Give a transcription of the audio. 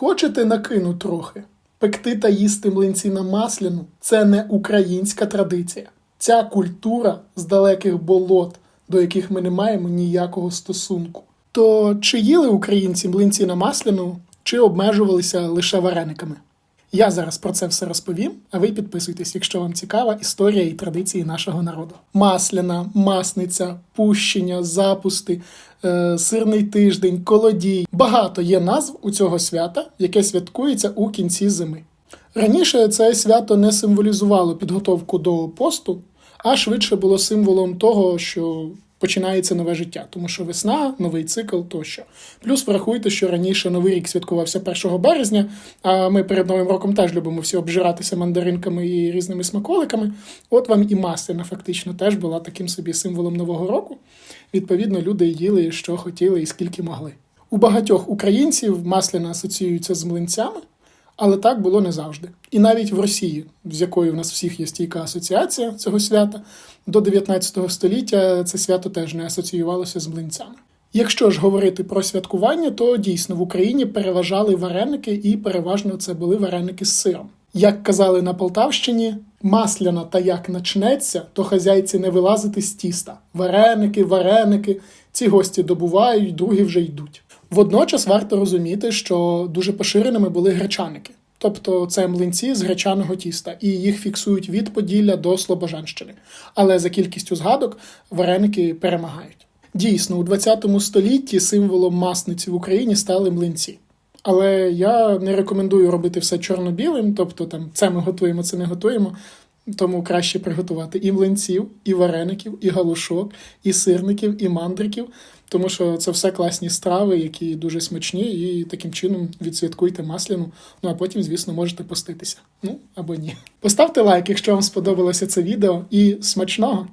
Хочете накину трохи? Пекти та їсти млинці на масляну це не українська традиція. Ця культура з далеких болот, до яких ми не маємо ніякого стосунку. То чи їли українці млинці на масляну, чи обмежувалися лише варениками? Я зараз про це все розповім, а ви підписуйтесь, якщо вам цікава історія і традиції нашого народу. Масляна, масниця, пущення, запусти, е, сирний тиждень, колодій. Багато є назв у цього свята, яке святкується у кінці зими. Раніше це свято не символізувало підготовку до посту, а швидше було символом того, що починається нове життя, тому що весна, новий цикл тощо. Плюс врахуйте, що раніше новий рік святкувався 1 березня, а ми перед новим роком теж любимо всі обжиратися мандаринками і різними смаколиками. От вам і масляна фактично теж була таким собі символом нового року. Відповідно, люди їли, що хотіли і скільки могли. У багатьох українців масляна асоціюється з млинцями. Але так було не завжди. І навіть в Росії, з якою в нас всіх є стійка асоціація цього свята, до 19 століття це свято теж не асоціювалося з млинцями. Якщо ж говорити про святкування, то дійсно в Україні переважали вареники, і переважно це були вареники з сиром. Як казали на Полтавщині, масляна та як начнеться, то хазяйці не вилазити з тіста. Вареники, вареники. Ці гості добувають, другі вже йдуть. Водночас варто розуміти, що дуже поширеними були гречаники. Тобто це млинці з гречаного тіста, і їх фіксують від Поділля до Слобожанщини. Але за кількістю згадок вареники перемагають. Дійсно, у 20 столітті символом масниці в Україні стали млинці. Але я не рекомендую робити все чорно-білим, тобто там це ми готуємо, це не готуємо. Тому краще приготувати і млинців, і вареників, і галушок, і сирників, і мандриків, тому що це все класні страви, які дуже смачні, і таким чином відсвяткуйте масляну. Ну а потім, звісно, можете поститися. Ну або ні. Поставте лайк, якщо вам сподобалося це відео, і смачного!